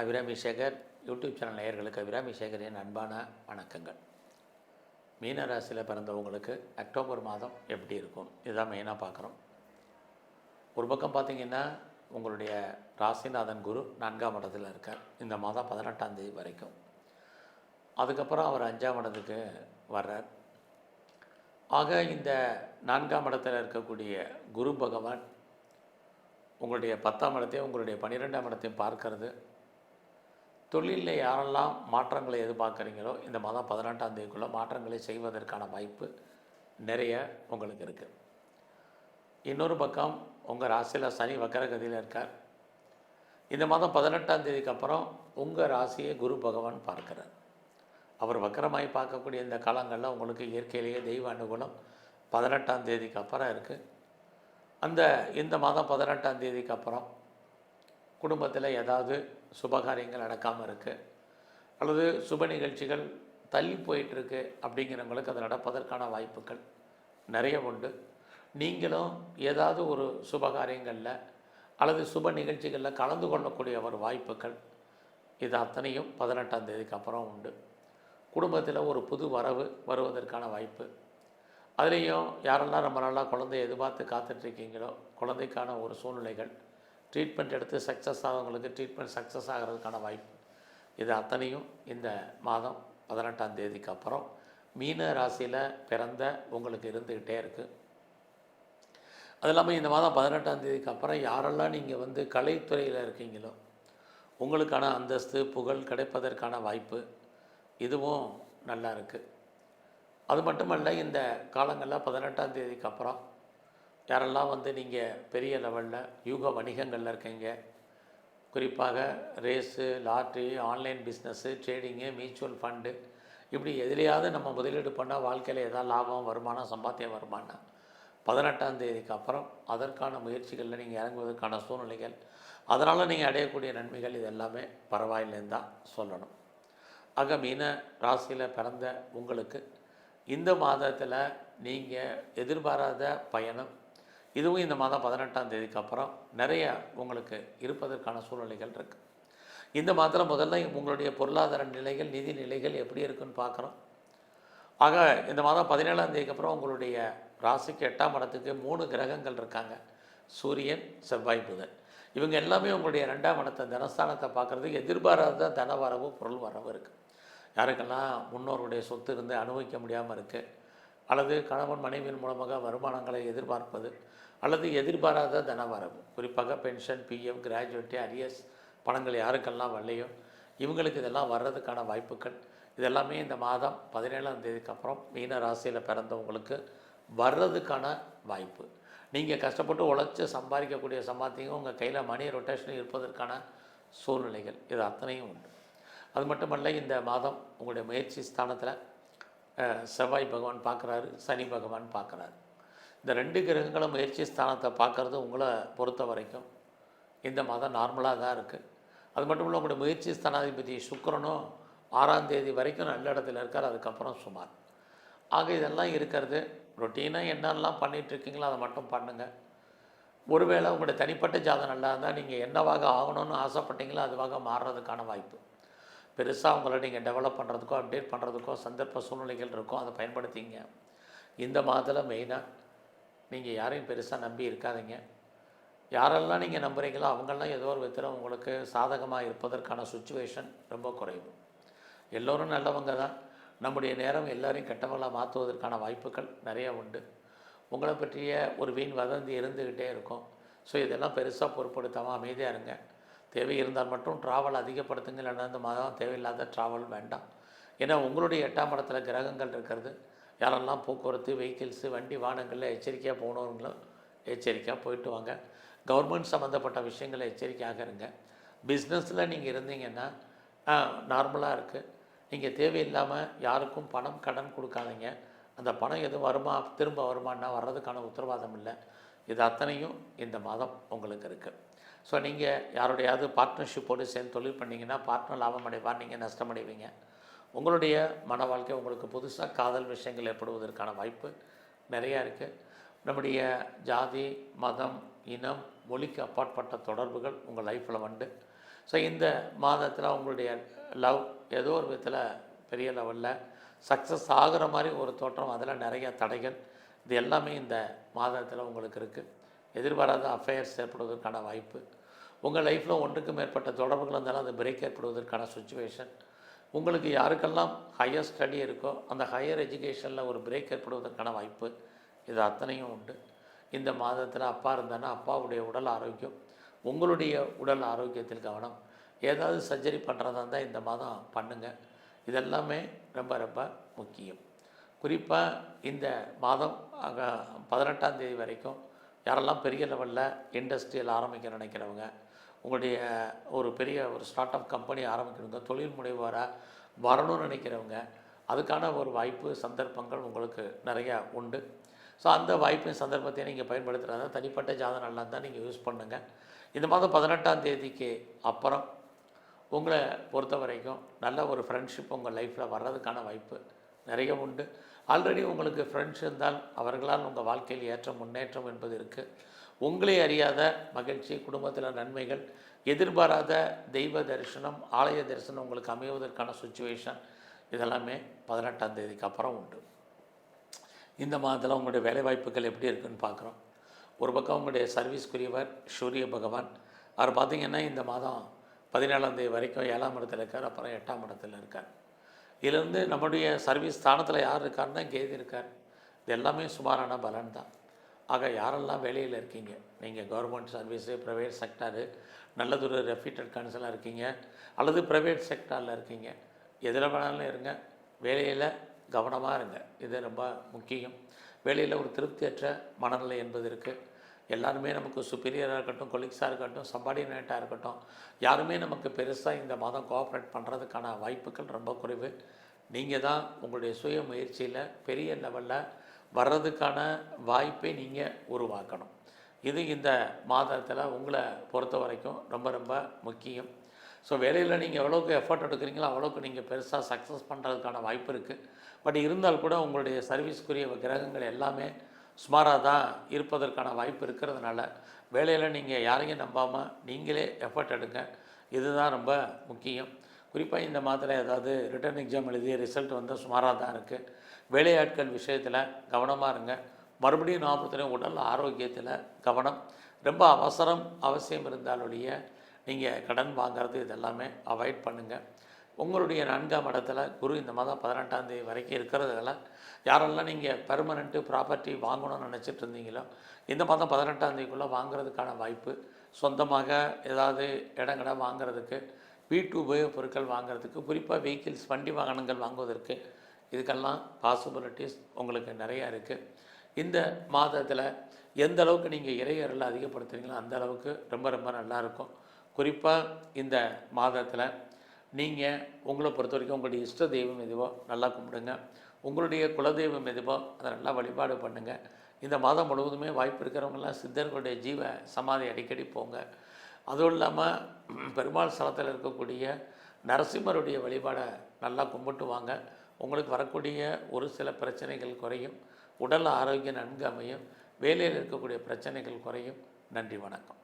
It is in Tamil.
அபிராமி சேகர் யூடியூப் சேனல் நேயர்களுக்கு அபிராமி சேகரின் அன்பான வணக்கங்கள். மீனராசியில் பிறந்தவங்களுக்கு அக்டோபர் மாதம் எப்படி இருக்கும்? இதுதான் மெயினாக பார்க்குறோம். ஒரு பக்கம் பார்த்தீங்கன்னா உங்களுடைய ராசிநாதன் குரு நான்காம் இடத்துல இருக்கார். இந்த மாதம் பதினெட்டாம் தேதி வரைக்கும். அதுக்கப்புறம் அவர் அஞ்சாம் இடத்துக்கு வர்றார். ஆக இந்த நான்காம் இடத்தில் இருக்கக்கூடிய குரு பகவான் உங்களுடைய பத்தாம் இடத்தையும் உங்களுடைய பன்னிரெண்டாம் இடத்தையும் பார்க்கறது. தொழிலில் யாரெல்லாம் மாற்றங்களை எதிர்பார்க்குறீங்களோ இந்த மாதம் பதினெட்டாம் தேதிக்குள்ளே மாற்றங்களை செய்வதற்கான வாய்ப்பு நிறைய உங்களுக்கு இருக்குது இன்னொரு பக்கம் உங்கள் ராசியில் சனி வக்கரகதியில் இருக்கார். இந்த மாதம் பதினெட்டாம் தேதிக்கு அப்புறம் உங்கள் ராசியை குரு பகவான் பார்க்கிறார். அவர் வக்கரமாய் பார்க்கக்கூடிய இந்த காலங்களில் உங்களுக்கு இயற்கையிலேயே தெய்வ அனுகூலம் பதினெட்டாம் தேதிக்கு அப்புறம் இருக்குது அந்த இந்த மாதம் பதினெட்டாம் தேதிக்கு அப்புறம் குடும்பத்தில் ஏதாவது சுபகாரியங்கள் நடக்காமல் இருக்குது அல்லது சுப நிகழ்ச்சிகள் தள்ளி போயிட்டுருக்கு அப்படிங்கிறவங்களுக்கு அது நடப்பதற்கான வாய்ப்புகள் நிறைய உண்டு. நீங்களும் ஏதாவது ஒரு சுபகாரியங்களில் அல்லது சுப நிகழ்ச்சிகளில் கலந்து கொள்ளக்கூடிய ஒரு வாய்ப்புகள் இது அத்தனையும் பதினெட்டாம் தேதிக்கு அப்புறம் உண்டு. குடும்பத்தில் ஒரு புது வரவு வருவதற்கான வாய்ப்பு. அதுலேயும் யாரெல்லாம் ரொம்ப நல்லா குழந்தைய எதிர்பார்த்து காத்துட்ருக்கீங்களோ குழந்தைக்கான ஒரு சூழ்நிலைகள் ட்ரீட்மெண்ட் எடுத்து சக்ஸஸ் ஆகவங்களுக்கு ட்ரீட்மெண்ட் சக்ஸஸ் ஆகிறதுக்கான வாய்ப்பு. இது அத்தனையும் இந்த மாதம் பதினெட்டாம் தேதிக்கு அப்புறம் மீன ராசியில் பிறந்த உங்களுக்கு இருந்துக்கிட்டே இருக்குது அது இல்லாமல் இந்த மாதம் பதினெட்டாம் தேதிக்கு அப்புறம் யாரெல்லாம் நீங்கள் வந்து கலைத்துறையில் இருக்கீங்களோ உங்களுக்கான அந்தஸ்து புகழ் கிடைப்பதற்கான வாய்ப்பு இதுவும் நல்லா இருக்குது அது மட்டுமல்ல இந்த காலங்களில் பதினெட்டாம் தேதிக்கு அப்புறம் யாரெல்லாம் வந்து நீங்கள் பெரிய லெவலில் யூக வணிகங்களில் இருக்கீங்க குறிப்பாக race lottery online business trading mutual fund இப்படி எதிலையாவது நம்ம முதலீடு பண்ணால் வாழ்க்கையில் எதாவது லாபம் வருமானம் சம்பாத்தியம் வருமானம். பதினெட்டாம் தேதிக்கு அப்புறம் அதற்கான முயற்சிகளில் நீங்கள் இறங்குவதற்கான சூழ்நிலைகள் அதனால் நீங்கள் அடையக்கூடிய நன்மைகள் இது எல்லாமே பரவாயில்லைன்னு தான் சொல்லணும். ஆக மீன ராசியில் பிறந்த உங்களுக்கு இந்த மாதத்தில் நீங்கள் எதிர்பாராத பயணம் இதுவும் இந்த மாதம் பதினெட்டாம் தேதிக்கு அப்புறம் நிறைய உங்களுக்கு இருப்பதற்கான சூழ்நிலைகள் இருக்குது இந்த மாதத்தில் முதல்ல உங்களுடைய பொருளாதார நிலைகள் நிதி நிலைகள் எப்படி இருக்குன்னு பார்க்குறோம். ஆக இந்த மாதம் பதினேழாம் தேதிக்கு அப்புறம் உங்களுடைய ராசிக்கு எட்டாம் இடத்துக்கு மூணு கிரகங்கள் இருக்காங்க. சூரியன் செவ்வாய் புதன். இவங்க எல்லாமே உங்களுடைய ரெண்டாம் இடத்தை தனஸ்தானத்தை பார்க்குறதுக்கு எதிர்பாராத தன வரவு பொருள் வரவு இருக்குது யாருக்கெல்லாம் முன்னோருடைய சொத்து இருந்து அனுபவிக்க முடியாமல் இருக்குது அல்லது கணவன் மனைவியின் மூலமாக வருமானங்களை எதிர்பார்ப்பது அல்லது எதிர்பாராத தன வரவு குறிப்பாக பென்ஷன் பிஎஃப் கிராஜுவேட்டி அரியஸ் பணங்கள் யாருக்கெல்லாம் வரலையோ இவங்களுக்கு இதெல்லாம் வர்றதுக்கான வாய்ப்புகள். இதெல்லாமே இந்த மாதம் பதினேழாம் தேதிக்கு அப்புறம் மீன ராசியில் பிறந்தவங்களுக்கு வர்றதுக்கான வாய்ப்பு. நீங்கள் கஷ்டப்பட்டு உழைச்சி சம்பாதிக்கக்கூடிய சம்பாத்தியம் உங்கள் கையில் மணி ரொட்டேஷன் இருப்பதற்கான சூழ்நிலைகள். இது அத்தனையும் உண்டு. அது மட்டுமல்ல இந்த மாதம் உங்களுடைய முயற்சி ஸ்தானத்தில் செவ்வாய் பகவான் பார்க்குறாரு சனி பகவான் பார்க்குறாரு. இந்த ரெண்டு கிரகங்களும் முயற்சி ஸ்தானத்தை பார்க்குறது உங்களை பொறுத்த வரைக்கும் இந்த மாதம் நார்மலாக தான் இருக்குது அது மட்டும் இல்லை உங்களுடைய முயற்சி ஸ்தானாதிபதி சுக்கரனும் ஆறாம் தேதி வரைக்கும் நல்ல இடத்துல இருக்கார் அதுக்கப்புறம் சுமார். ஆக இதெல்லாம் இருக்கிறது. ரொட்டீனாக என்னெல்லாம் பண்ணிகிட்ருக்கீங்களோ அதை மட்டும் பண்ணுங்கள் ஒருவேளை உங்களுடைய தனிப்பட்ட ஜாதகம் நல்லா இருந்தால் நீங்கள் என்னவாக ஆகணும்னு ஆசைப்பட்டீங்களோ அதுவாக மாறுறதுக்கான வாய்ப்பு. பெருசாக உங்களை நீங்கள் டெவலப் பண்ணுறதுக்கோ அப்டேட் பண்ணுறதுக்கோ சந்தர்ப்ப சூழ்நிலைகள் இருக்கும் அதை பயன்படுத்திங்க. இந்த மாதத்தில் மெயினாக நீங்கள் யாரையும் பெருசாக நம்பி இருக்காதீங்க. யாரெல்லாம் நீங்கள் நம்புகிறீங்களோ அவங்கெல்லாம் ஏதோ ஒரு விதத்தில் உங்களுக்கு சாதகமாக இருப்பதற்கான சுச்சுவேஷன் ரொம்ப குறைவு. எல்லோரும் நல்லவங்க தான். நம்முடைய நேரம் எல்லோரையும் கெட்டவங்களாக மாற்றுவதற்கான வாய்ப்புகள் நிறைய உண்டு. உங்களை பற்றிய ஒரு வீண் வதந்தி இருந்துக்கிட்டே இருக்கும். ஸோ இதெல்லாம் பெருசாக பொருட்படுத்தாமல் அமைதியாக இருங்க. தேவை இருந்தால் மட்டும் ட்ராவல் அதிகப்படுத்துங்க இல்லைன்னா இந்த மாதம் தேவையில்லாத ட்ராவல் வேண்டாம். ஏன்னா உங்களுடைய எட்டாம் இடத்துல கிரகங்கள் இருக்கிறது. யாரெல்லாம் போக்குவரத்து வெஹிக்கிள்ஸு வண்டி வாகனங்களில் எச்சரிக்கையாக போகணுங்களோ எச்சரிக்கையாக போயிட்டு வாங்க. கவர்மெண்ட் சம்மந்தப்பட்ட விஷயங்களை எச்சரிக்கையாக இருங்க. பிஸ்னஸில் நீங்கள் இருந்தீங்கன்னா நார்மலாக இருக்குது நீங்கள் தேவையில்லாமல் யாருக்கும் பணம் கடன் கொடுக்காதீங்க. அந்த பணம் எதுவும் வருமா திரும்ப வருமானா வர்றதுக்கான உத்தரவாதம் இல்லை. இது அத்தனையும் இந்த மாதம் உங்களுக்கு இருக்குது ஸோ நீங்கள் யாருடையாவது பார்ட்னர்ஷிப்போடு சேர்ந்து தொழில் பண்ணிங்கன்னா பார்ட்னர் லாபம் அடைவார் நீங்கள் நஷ்டம் அடைவீங்க. உங்களுடைய மன வாழ்க்கை உங்களுக்கு புதுசாக காதல் விஷயங்கள் ஏற்படுவதற்கான வாய்ப்பு நிறையா இருக்குது நம்முடைய ஜாதி மதம் இனம் மொழிக்கு அப்பாற்பட்ட தொடர்புகள் உங்கள் லைஃப்பில் வந்து ஸோ இந்த மாதத்தில் உங்களுடைய லவ் ஏதோ ஒரு விதத்தில் பெரிய லெவலில் சக்ஸஸ் ஆகுற மாதிரி ஒரு தோற்றம் அதில் நிறைய தடைகள். இது எல்லாமே இந்த மாதத்தில் உங்களுக்கு இருக்குது எதிர்பாராத அஃபேர்ஸ் ஏற்படுவதற்கான வாய்ப்பு. உங்கள் லைஃப்பில் ஒன்றுக்கு மேற்பட்ட தொடர்புகள் இருந்தாலும் அது பிரேக் ஏற்படுவதற்கான சுச்சுவேஷன் உங்களுக்கு யாருக்கெல்லாம் ஹையர் ஸ்டடி இருக்கோ அந்த ஹையர் எஜுகேஷனில் ஒரு பிரேக் ஏற்படுவதற்கான வாய்ப்பு இது அத்தனையும் உண்டு. இந்த மாதத்தில் அப்பா இருந்தானா அப்பாவுடைய உடல் ஆரோக்கியம் உங்களுடைய உடல் ஆரோக்கியத்தில் கவனம். ஏதாவது சர்ஜரி பண்ணுறதா இருந்தால் இந்த மாதம் பண்ணுங்கள் இதெல்லாமே ரொம்ப ரொம்ப முக்கியம். குறிப்பாக இந்த மாதம் அங்கே பதினெட்டாம் தேதி வரைக்கும் யாரெல்லாம் பெரிய லெவலில் இண்டஸ்ட்ரியல் ஆரம்பிக்க நினைக்கிறவங்க உங்களுடைய ஒரு பெரிய ஒரு ஸ்டார்ட் அப் கம்பெனி ஆரம்பிக்கிறவங்க தொழில் முனைவோராக வரணும்னு நினைக்கிறவங்க அதுக்கான ஒரு வாய்ப்பு சந்தர்ப்பங்கள் உங்களுக்கு நிறையா உண்டு. ஸோ அந்த வாய்ப்பையும் சந்தர்ப்பத்தையும் நீங்கள் பயன்படுத்துகிறதா தனிப்பட்ட ஜாதகம் நல்லா தான் நீங்கள் யூஸ் பண்ணுங்கள் இந்த மாதம் பதினெட்டாம் தேதிக்கு அப்புறம் உங்களை பொறுத்த வரைக்கும் நல்ல ஒரு ஃப்ரெண்ட்ஷிப் உங்கள் லைஃப்பில் வர்றதுக்கான வாய்ப்பு நிறைய உண்டு. ஆல்ரெடி உங்களுக்கு ஃப்ரெண்ட்ஸ் இருந்தால் அவர்களால் உங்கள் வாழ்க்கையில் ஏற்ற முன்னேற்றம் என்பது இருக்குது உங்களை அறியாத மகிழ்ச்சி குடும்பத்தில் நன்மைகள் எதிர்பாராத தெய்வ தரிசனம் ஆலய தரிசனம் உங்களுக்கு அமைவதற்கான சுச்சுவேஷன் இதெல்லாமே பதினெட்டாம் தேதிக்கு அப்புறம் உண்டு. இந்த மாதத்தில் உங்களுடைய வேலைவாய்ப்புகள் எப்படி இருக்குன்னு பார்க்குறோம். ஒரு பக்கம் உங்களுடைய சர்வீஸ்க்குரியவர் சூரிய பகவான். அவர் பார்த்தீங்கன்னா இந்த மாதம் பதினேழாம் தேதி வரைக்கும் ஏழாம் இடத்துல இருக்கார் அப்புறம் எட்டாம் இடத்துல இருக்கார். இதுலேருந்து நம்முடைய சர்வீஸ் ஸ்தானத்தில் யார் இருக்காருன்னா கேது இருக்கார். இது எல்லாமே சுமாரான பலன் தான் ஆக யாரெல்லாம் வேலையில் இருக்கீங்க? நீங்கள் கவர்மெண்ட் சர்வீஸு ப்ரைவேட் செக்டாரு நல்லதொரு ரெஃப்யூட்டட் கன்சலாக இருக்கீங்க அல்லது ப்ரைவேட் செக்டாரில் இருக்கீங்க. எதில் வேணாலும் இருங்க. வேலையில் கவனமாக இருங்க. இது ரொம்ப முக்கியம். வேலையில் ஒரு திருப்தியற்ற மனநிலை என்பது இருக்குது எல்லாருமே நமக்கு சுப்பீரியராக இருக்கட்டும் கொலீக்ஸாக இருக்கட்டும் சப்பார்டினேட்டாக இருக்கட்டும் யாருமே நமக்கு பெருசாக இந்த மாதம் கோஆப்ரேட் பண்ணுறதுக்கான வாய்ப்புகள் ரொம்ப குறைவு. நீங்கள் தான் உங்களுடைய சுய முயற்சியில் பெரிய லெவலில் வர்றதுக்கான வாய்ப்பை நீங்கள் உருவாக்கணும். இது இந்த மாதத்தில் உங்களை பொறுத்த வரைக்கும் ரொம்ப ரொம்ப முக்கியம். ஸோ வேலையில் நீங்கள் எவ்வளோக்கு எஃபர்ட் எடுக்கிறீங்களோ அவ்வளோக்கு நீங்கள் பெருசாக சக்ஸஸ் பண்ணுறதுக்கான வாய்ப்பு இருக்குது பட் இருந்தால் கூட உங்களுடைய சர்வீஸ்க்குரிய கிரகங்கள் எல்லாமே சுமாராக தான் இருப்பதற்கான வாய்ப்பு இருக்கிறதுனால வேலையில் நீங்கள் யாரையும் நம்பாமல் நீங்களே எஃபர்ட் எடுங்க. இதுதான் ரொம்ப முக்கியம். குறிப்பாக இந்த மாதத்தில் ஏதாவது ரிட்டர்ன் எக்ஸாம் எழுதி ரிசல்ட் வந்து சுமாராக தான் இருக்குது வேலையாட்கள் விஷயத்தில் கவனமாக இருங்க. மறுபடியும் நாற்பத்தி உடல் ஆரோக்கியத்தில் கவனம். ரொம்ப அவசரம் அவசியம் இருந்தாலுடைய நீங்கள் கடன் வாங்குறது இதெல்லாமே அவாய்ட் பண்ணுங்கள் உங்களுடைய நான்காம் இடத்துல குரு இந்த மாதம் பதினெட்டாம் தேதி வரைக்கும் இருக்கிறதுல யாரெல்லாம் நீங்கள் பெர்மனண்ட்டு ப்ராப்பர்ட்டி வாங்கணும்னு நினச்சிட்டு இருந்தீங்களோ இந்த மாதம் பதினெட்டாம் தேதிக்குள்ளே வாங்குறதுக்கான வாய்ப்பு சொந்தமாக ஏதாவது இடங்கட வாங்குறதுக்கு வீட்டு உபயோகப் பொருட்கள் வாங்குறதுக்கு குறிப்பாக வெஹிக்கிள்ஸ் வண்டி வாகனங்கள் வாங்குவதற்கு இதுக்கெல்லாம் பாசிபிலிட்டிஸ் உங்களுக்கு நிறையா இருக்குது இந்த மாதத்தில் எந்த அளவுக்கு நீங்கள் இறையறலை அதிகப்படுத்துறீங்களோ அந்த அளவுக்கு ரொம்ப ரொம்ப நல்லாயிருக்கும் குறிப்பாக இந்த மாதத்தில் நீங்கள் உங்களை பொறுத்த வரைக்கும் உங்களுடைய இஷ்ட தெய்வம் எதுவோ நல்லா கும்பிடுங்க. உங்களுடைய குலதெய்வம் எதுவோ அதை நல்லா வழிபாடு பண்ணுங்கள் இந்த மாதம் முழுவதுமே வாய்ப்பு இருக்கிறவங்களாம் சித்தர்களுடைய ஜீவ சமாதி அடிக்கடி போங்க. அதுவும் இல்லாமல் பெருமாள் ஸ்தலத்தில் இருக்கக்கூடிய நரசிம்மருடைய வழிபாடை நல்லா கும்பிட்டு வாங்க. உங்களுக்கு வரக்கூடிய ஒரு சில பிரச்சனைகள் குறையும். உடல் ஆரோக்கியம் நன்கு அமையும். வேலையில் இருக்கக்கூடிய பிரச்சனைகள் குறையும். நன்றி வணக்கம்.